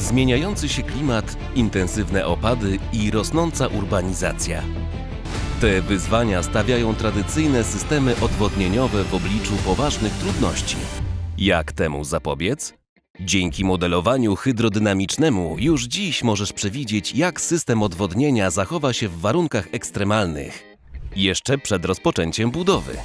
Zmieniający się klimat, intensywne opady i rosnąca urbanizacja. Te wyzwania stawiają tradycyjne systemy odwodnieniowe w obliczu poważnych trudności. Jak temu zapobiec? Dzięki modelowaniu hydrodynamicznemu już dziś możesz przewidzieć, jak system odwodnienia zachowa się w warunkach ekstremalnych, jeszcze przed rozpoczęciem budowy.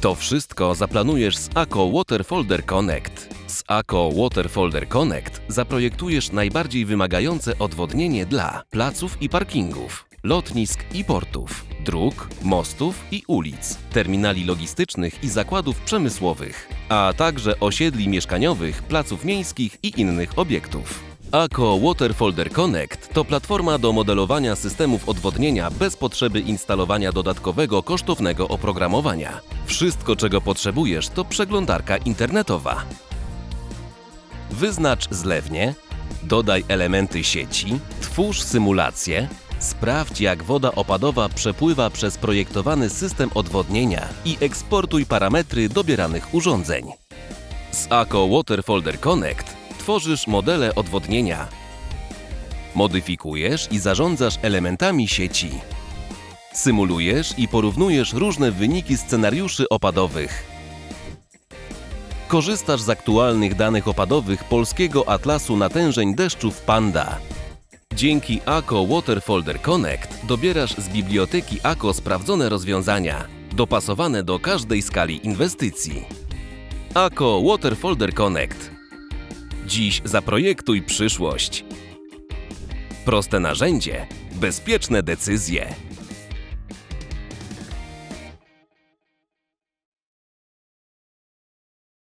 To wszystko zaplanujesz z ACO Waterfolder Connect. Z ACO Waterfolder Connect zaprojektujesz najbardziej wymagające odwodnienie dla placów i parkingów, lotnisk i portów, dróg, mostów i ulic, terminali logistycznych i zakładów przemysłowych, a także osiedli mieszkaniowych, placów miejskich i innych obiektów. ACO Waterfolder Connect to platforma do modelowania systemów odwodnienia bez potrzeby instalowania dodatkowego kosztownego oprogramowania. Wszystko, czego potrzebujesz, to przeglądarka internetowa. Wyznacz zlewnię, dodaj elementy sieci, twórz symulację, sprawdź jak woda opadowa przepływa przez projektowany system odwodnienia i eksportuj parametry dobieranych urządzeń. Z ACO Waterfolder Connect tworzysz modele odwodnienia. Modyfikujesz i zarządzasz elementami sieci. Symulujesz i porównujesz różne wyniki scenariuszy opadowych. Korzystasz z aktualnych danych opadowych Polskiego Atlasu Natężeń Deszczów Panda. Dzięki ACO Waterfolder Connect dobierasz z biblioteki ACO sprawdzone rozwiązania, dopasowane do każdej skali inwestycji. ACO Waterfolder Connect. Dziś zaprojektuj przyszłość. Proste narzędzie, bezpieczne decyzje.